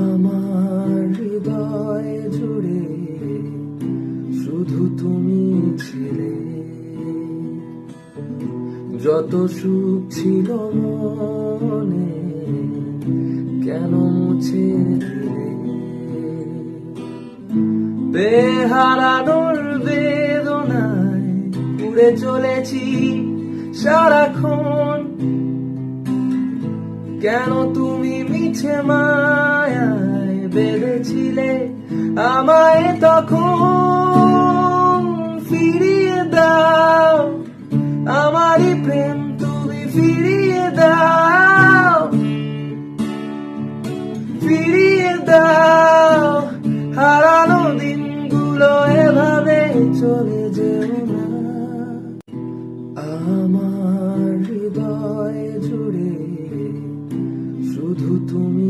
আমার হৃদয় জুড়ে শুধু তুমি ছিলে। যত সুখ ছিল মনে কেন মুছে দিলে? বেহারানোর বেদনায় উড়ে চলেছি সারাক্ষণ। কেন তুমি মিছে মায়ায় ছিলে, আমায় তখন ফিরিয়ে দাও। আমারই প্রেম তুমি ফিরিয়ে দাও। ফিরিয়ে দাও। হারানো দিনগুলো এভাবে চলে যেও না। আমার হৃদয় জুড়ে শুধু তুমি